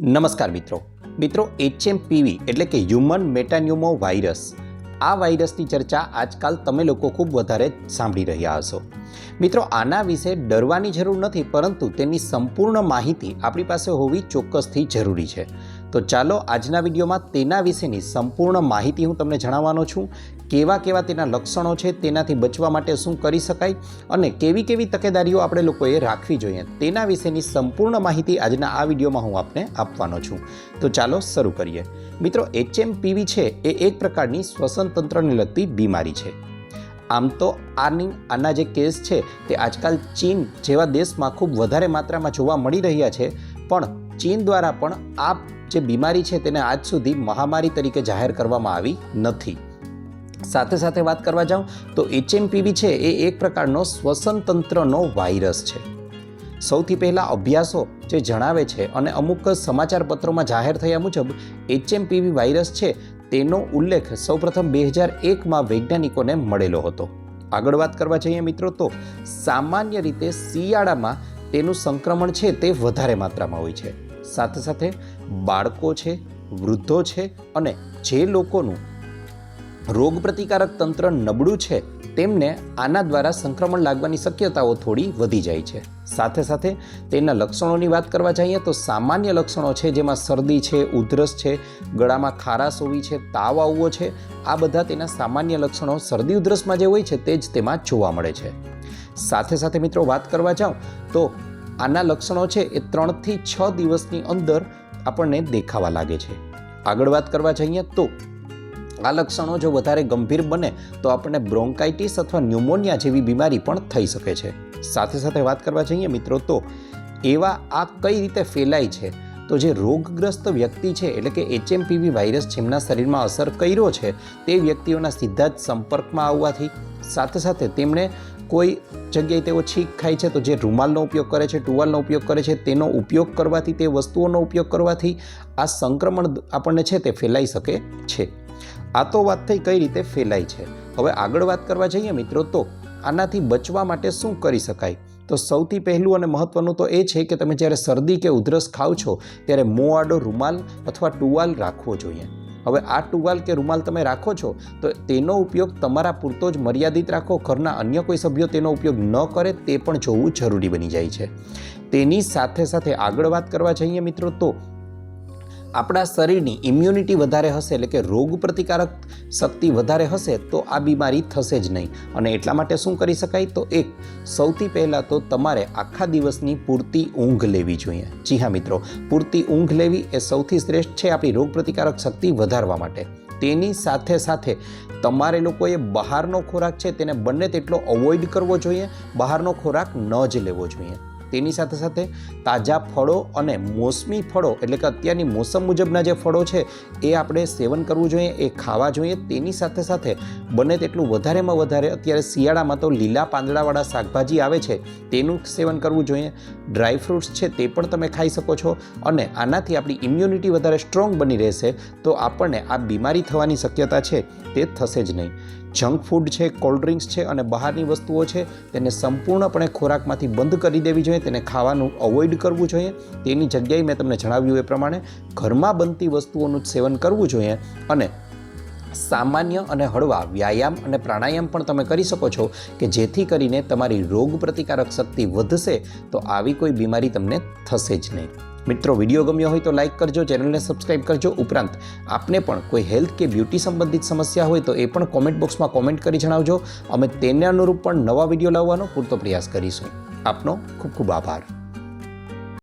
નમસ્કાર મિત્રો. મિત્રો એચએમપીવી એટલે કે હ્યુમન મેટાન્યુમો વાયરસ આ વાયરસની ચર્ચા આજકાલ તમે લોકો ખૂબ વધારે સાંભળી રહ્યા હશો. મિત્રો, આના વિશે ડરવાની જરૂર નથી, પરંતુ તેની સંપૂર્ણ માહિતી આપણી પાસે હોવી ચોક્કસથી જરૂરી છે. તો ચાલો આજના વિડીયોમાં તેના વિશેની સંપૂર્ણ માહિતી હું તમને જણાવવાનો છું. કેવા કેવા તેના લક્ષણો છે, તેનાથી બચવા માટે શું કરી શકાય અને કેવી કેવી તકેદારીઓ આપણે લોકોએ રાખવી જોઈએ તેના વિશેની સંપૂર્ણ માહિતી આજના આ વિડીયોમાં હું આપને આપવાનો છું. તો ચાલો શરૂ કરીએ. મિત્રો એચએમપીવી છે એ એક પ્રકારની શ્વસન તંત્રને લગતી બીમારી છે. આમ તો આની આના જે કેસ છે તે આજકાલ ચીન જેવા દેશમાં ખૂબ વધારે માત્રામાં જોવા મળી રહ્યા છે, પણ ચીન દ્વારા પણ આ જે બીમારી છે તેને આજ સુધી મહામારી તરીકે જાહેર કરવામાં આવી નથી. સાથે સાથે વાત કરવા જાઉં, તો એચએમપીવી છે એ એક પ્રકારનો શ્વસન તંત્રનો વાયરસ છે. સૌથી પહેલાં અભ્યાસો જે જણાવે છે અને અમુક સમાચાર પત્રોમાં જાહેર થયા મુજબ એચએમપીવી વાયરસ છે તેનો ઉલ્લેખ સૌપ્રથમ બે હજાર એકમાં વૈજ્ઞાનિકોને મળેલો હતો. આગળ વાત કરવા જઈએ મિત્રો, તો સામાન્ય રીતે શિયાળામાં તેનું સંક્રમણ છે તે વધારે માત્રામાં હોય છે. સાથે સાથે બાળકો છે, વૃદ્ધો છે અને જે લોકોનું રોગપ્રતિકારક તંત્ર નબળું છે, તેમને આના દ્વારા સંક્રમણ લાગવાની શક્યતાઓ થોડી વધી જાય છે. સાથે સાથે તેના લક્ષણોની વાત કરવા જઈએ તો સામાન્ય લક્ષણો છે, જેમાં શરદી છે, ઉધરસ છે, ગળામાં ખારાશ હોવી છે, તાવ આવવો છે, આ બધા તેના સામાન્ય લક્ષણો શરદી, ઉધરસમાં જે હોય છે, તે જ તેમાં જોવા મળે છે. સાથે સાથે મિત્રો વાત કરવા જાઉં તો આના લક્ષણો છે એ ત્રણથી છ દિવસની અંદર આપણને દેખાવા લાગે છે. આગળ વાત કરવા જઈએ તો આ લક્ષણો જો વધારે ગંભીર બને તો આપણને બ્રોન્કાઇટિસ અથવા ન્યુમોનિયા જેવી બીમારી પણ થઈ શકે છે. સાથે સાથે વાત કરવા જઈએ મિત્રો તો એવા આ કઈ રીતે ફેલાય છે? તો જે રોગગ્રસ્ત વ્યક્તિ છે એટલે કે એચએમપીવી વાયરસ જેમના શરીરમાં અસર કર્યો છે તે વ્યક્તિઓના સીધા જ સંપર્કમાં આવવાથી સાથે સાથે તેમણે કોઈ જગ્યાએ તેઓ છીંક ખાય છે તો જે રૂમાલનો ઉપયોગ કરે છે, ટુવાલનો ઉપયોગ કરે છે, તેનો ઉપયોગ કરવાથી, તે વસ્તુઓનો ઉપયોગ કરવાથી આ સંક્રમણ આપણને છે તે ફેલાઈ શકે છે. આ તો વાત થઈ કઈ રીતે ફેલાય છે? હવે આગળ વાત કરવા જઈએ મિત્રો તો આનાથી બચવા માટે શું કરી શકાય? તો સૌથી પહેલું અને મહત્ત્વનું તો એ છે કે તમે જ્યારે શરદી કે ઉધરસ ખાવ છો, ત્યારે મોં આડો રૂમાલ અથવા ટુવાલ રાખવો જોઈએ. હવે આ ટુવાલ કે રૂમાલ તમે રાખો છો, તો તેનો ઉપયોગ તમારા પૂરતો જ મર્યાદિત રાખો, ઘરના અન્ય કોઈ સભ્યો તેનો ઉપયોગ ન કરે તે પણ જોવું જરૂરી બની જાય છે. તેની સાથે સાથે આગળ વાત કરવા જઈએ મિત્રો તો આપણા શરીરની ઇમ્યુનિટી વધારે હશે એટલે કે રોગ પ્રતિકારક શક્તિ વધારે હશે તો આ બીમારી થશે જ નહીં. અને એટલા માટે શું કરી શકાય? તો એક, સૌથી પહેલાં તો તમારે આખા દિવસની પૂરતી ઊંઘ લેવી જોઈએ. જી હા મિત્રો, પૂરતી ઊંઘ લેવી એ સૌથી શ્રેષ્ઠ છે આપણી રોગ પ્રતિકારક શક્તિ વધારવા માટે. તેની સાથે સાથે તમારે લોકોએ બહારનો ખોરાક છે તેને બંને તેટલો અવોઇડ કરવો જોઈએ, બહારનો ખોરાક ન જ લેવો જોઈએ. તેની સાથે સાથે તાજા ફળો અને મોસમી ફળો, એટલે કે અત્યારની મોસમ મુજબના જે ફળો છે, એ આપણે સેવન કરવું જોઈએ, એ ખાવા જોઈએ. તેની સાથે સાથે બને તેટલું વધારેમાં વધારે અત્યારે શિયાળામાં તો લીલા પાંદડાવાળા શાકભાજી આવે છે, તેનું સેવન કરવું જોઈએ. ડ્રાય ફ્રૂટ્સ છે તે પણ તમે ખાઈ શકો છો અને આનાથી આપણી ઇમ્યુનિટી વધારે સ્ટ્રોંગ બની રહેશે, તો આપણને આ બીમારી થવાની શક્યતા છે, તે થશે જ નહીં. જંક ફૂડ છે, કોલ્ડ ડ્રિંક્સ છે અને બહારની વસ્તુઓ છે, તેને સંપૂર્ણપણે ખોરાકમાંથી બંધ કરી દેવી જોઈએ, તેને ખાવાનું અવોઇડ કરવું જોઈએ. તેની જગ્યાએ મેં તમને જણાવ્યું એ પ્રમાણે ઘરમાં બનતી વસ્તુઓનું સેવન કરવું જોઈએ અને સામાન્ય અને હળવા વ્યાયામ અને પ્રાણાયામ પણ તમે કરી શકો છો કે જેથી કરીને તમારી રોગ પ્રતિકારક શક્તિ વધશે તો આવી કોઈ બીમારી તમને થશે જ નહીં. મિત્રો વીડિયો ગમ્યો હોય તો લાઇક કરજો ચેનલને સબસ્ક્રાઇબ કરજો. ઉપરાંત, આપને પણ કોઈ હેલ્થ કે બ્યુટી સંબંધિત સમસ્યા હોય તો એ પણ કોમેન્ટ બોક્સમાં કોમેન્ટ કરી જણાવજો. અમે તેને અનુરૂપ પણ નવા વીડિયો લાવવાનો પૂરતો પ્રયાસ કરીશું. આપનો ખૂબ ખૂબ આભાર.